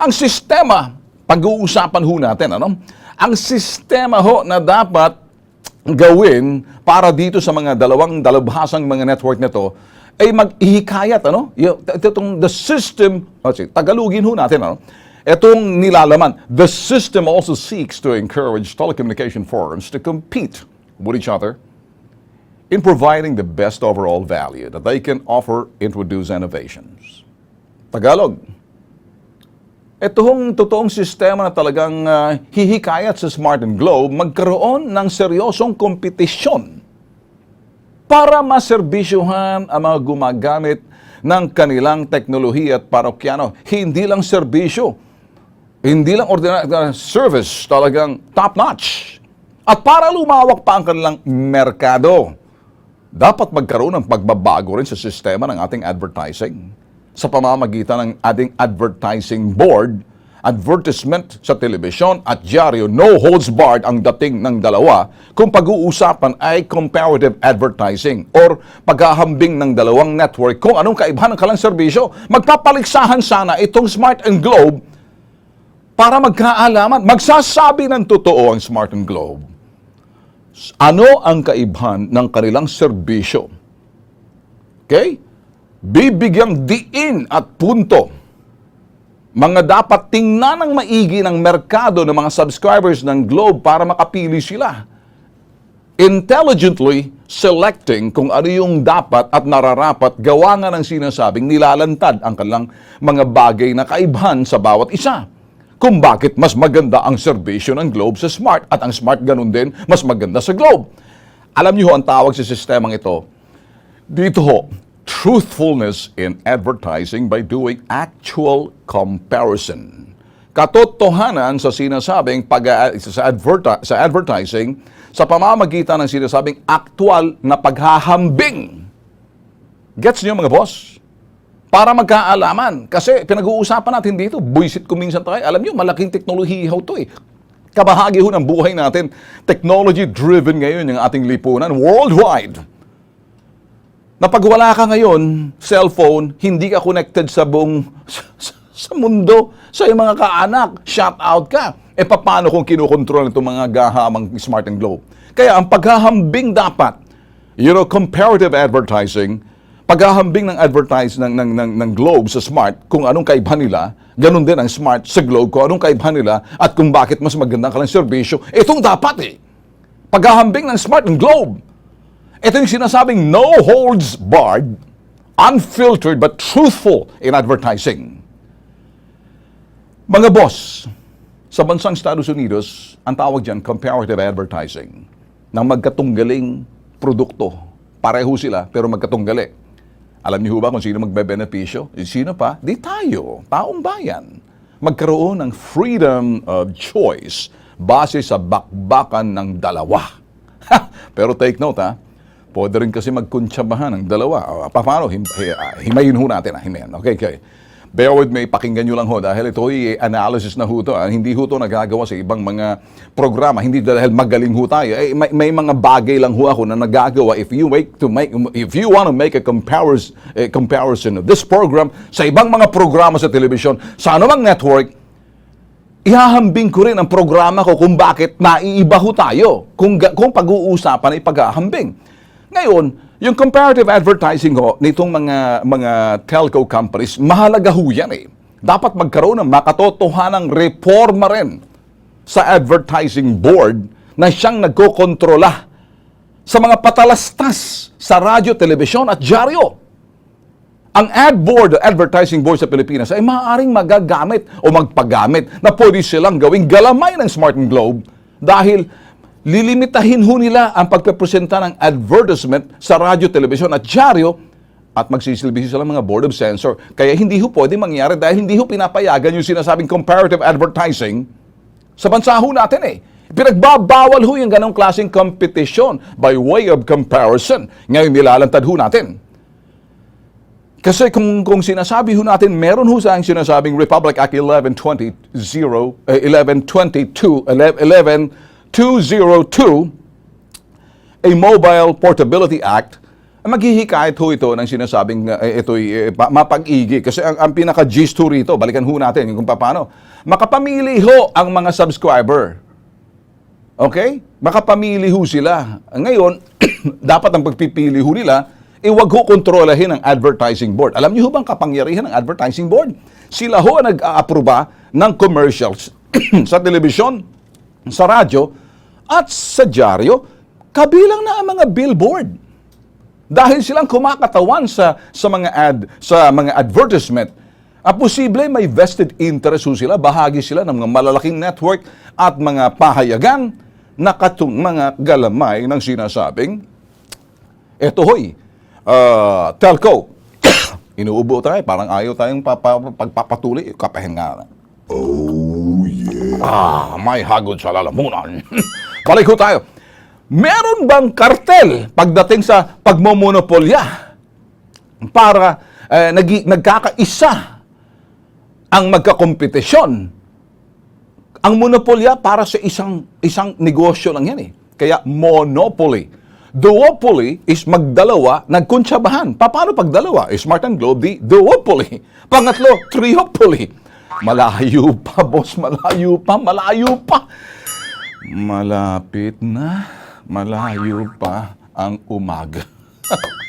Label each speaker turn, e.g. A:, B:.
A: Ang sistema, pag-uusapan ho natin, ano? Ang sistema ho na dapat gawin para dito sa mga dalawang dalabhasang mga network na to ay mag-ihikayat, ano? Itong the system, let's see, Tagalogin ho natin, ano? Itong nilalaman, the system also seeks to encourage telecommunication firms to compete with each other in providing the best overall value that they can offer, introduce innovations. Tagalog. Ito hong totoong sistema na talagang ah, hihikayat sa Smart and Globe magkaroon ng seryosong kompetisyon para maserbisyuhan ang mga gumagamit ng kanilang teknolohiya at parokyano. Hindi lang serbisyo, hindi lang ordinary service, talagang top-notch. At para lumawak pa ang kanilang merkado, dapat magkaroon ng pagbabago rin sa sistema ng ating advertising sa pamamagitan ng ating advertising board, advertisement sa telebisyon at dyaryo, no holds barred ang dating ng dalawa kung pag-uusapan ay comparative advertising or paghahambing ng dalawang network kung anong kaibahan ng kalang serbisyo. Magpapaligsahan sana itong Smart and Globe para magkaalaman. Magsasabi ng totoo ang Smart and Globe. Ano ang kaibahan ng kanilang serbisyo? Okay? Bibigyang diin at punto. Mga dapat tingnan ng maigi ng merkado ng mga subscribers ng Globe para makapili sila. Intelligently selecting kung ano yung dapat at nararapat gawa nga ng sinasabing nilalantad ang kanilang mga bagay na kaibahan sa bawat isa. Kung bakit mas maganda ang serbisyo ng Globe sa Smart at ang Smart ganun din mas maganda sa Globe. Alam niyo ho ang tawag sa sistemang ito, dito ho, truthfulness in advertising by doing actual comparison. Katotohanan sa sinasabing pag sa, adverti- sa advertising sa pamamagitan ng sinasabing aktual na paghahambing. Gets niyo mga boss? Para magkaalaman. Kasi pinag-uusapan natin dito, buisit ko minsan tayo. Alam niyo, malaking teknolohiya to eh. Kabahagi ho ng buhay natin. Technology-driven ngayon yung ating lipunan worldwide na pag wala ka ngayon, cellphone, hindi ka connected sa buong sa, mundo, sa iyong mga kaanak, shout out ka. E paano kung kinukontrol itong mga gahamang smart and globe? Kaya ang paghahambing dapat, you know, comparative advertising, paghahambing ng advertise ng, ng, ng, ng Globe sa Smart, kung anong kaibahan nila, ganun din ang Smart sa Globe, kung anong kaibahan nila, at kung bakit mas maganda ka lang serbisyo, itong dapat eh. Paghahambing ng Smart and Globe. Ito yung sinasabing no holds barred, unfiltered but truthful in advertising. Mga boss, sa bansang Estados Unidos, ang tawag dyan comparative advertising ng magkatunggaling produkto. Pareho sila pero magkatunggali. Alam niyo ba kung sino magbebenepisyo? Sino pa? Di tayo, taong bayan. Magkaroon ng freedom of choice base sa bakbakan ng dalawa. pero take note ha, Pwede rin kasi magkuntsabahan ng dalawa. Uh, paano? Him, hi- ah, himayin ho natin. Ah, himayin. Okay, okay. Bear with me, pakinggan nyo lang ho dahil ito ay analysis na ho to. ah. Hindi ho to nagagawa sa ibang mga programa. Hindi dahil magaling ho tayo. Eh, may, may mga bagay lang ho ako na nagagawa if you make to make if you want to make a comparison eh, comparison of this program sa ibang mga programa sa television sa anumang network ihahambing ko rin ang programa ko kung bakit naiiba ho tayo kung, kung pag-uusapan ay paghahambing. Ngayon, yung comparative advertising ho nitong mga mga telco companies, mahalaga ho yan eh. Dapat magkaroon ng makatotohanang reforma rin sa advertising board na siyang nagkokontrola sa mga patalastas sa radyo, telebisyon at dyaryo. Ang ad board, advertising board sa Pilipinas ay maaaring magagamit o magpagamit na pwede silang gawing galamay ng Smart and Globe dahil lilimitahin ho nila ang pagpepresenta ng advertisement sa radyo, telebisyon at dyaryo at magsisilbi sila mga board of censor. Kaya hindi ho pwede mangyari dahil hindi ho pinapayagan yung sinasabing comparative advertising sa bansa ho natin eh. Pinagbabawal ho yung ganong klaseng competition by way of comparison. Ngayon nilalantad ho natin. Kasi kung, kung sinasabi ho natin, meron ho sa ang sinasabing Republic Act 1120, eh, 1122, 11, 202, a Mobile Portability Act maghihikayat ho ito ng sinasabing uh, ito'y eh, pa- mapag-igi. Kasi ang, ang pinaka-gist ho rito, balikan ho natin kung paano. Makapamili ho ang mga subscriber. Okay? Makapamili ho sila. Ngayon, dapat ang pagpipili ho nila, iwag ho kontrolahin ng advertising board. Alam niyo ho bang kapangyarihan ng advertising board? Sila ho ang nag-aaproba ng commercials sa telebisyon, sa radyo, at sa dyaryo, kabilang na ang mga billboard. Dahil silang kumakatawan sa sa mga ad sa mga advertisement. At posible may vested interest sila, bahagi sila ng mga malalaking network at mga pahayagan na katung mga galamay ng sinasabing eto hoy, ah, telco. Inuubo tayo, parang ayaw tayong papa, pagpapatuloy, kapahinga. Oh, yeah. Ah, may hagod sa lalamunan. Balik ho tayo. Meron bang kartel pagdating sa pagmomonopolya para eh, nagi, nagkakaisa ang magkakompetisyon? Ang monopolya para sa isang isang negosyo lang yan eh. Kaya monopoly. Duopoly is magdalawa, nagkuntsabahan. Pa- Paano pag dalawa? Eh, Smart and Globe, di duopoly. Pangatlo, triopoly. Malayo pa, boss. Malayo pa, malayo pa. Malapit na, malayo pa ang umaga.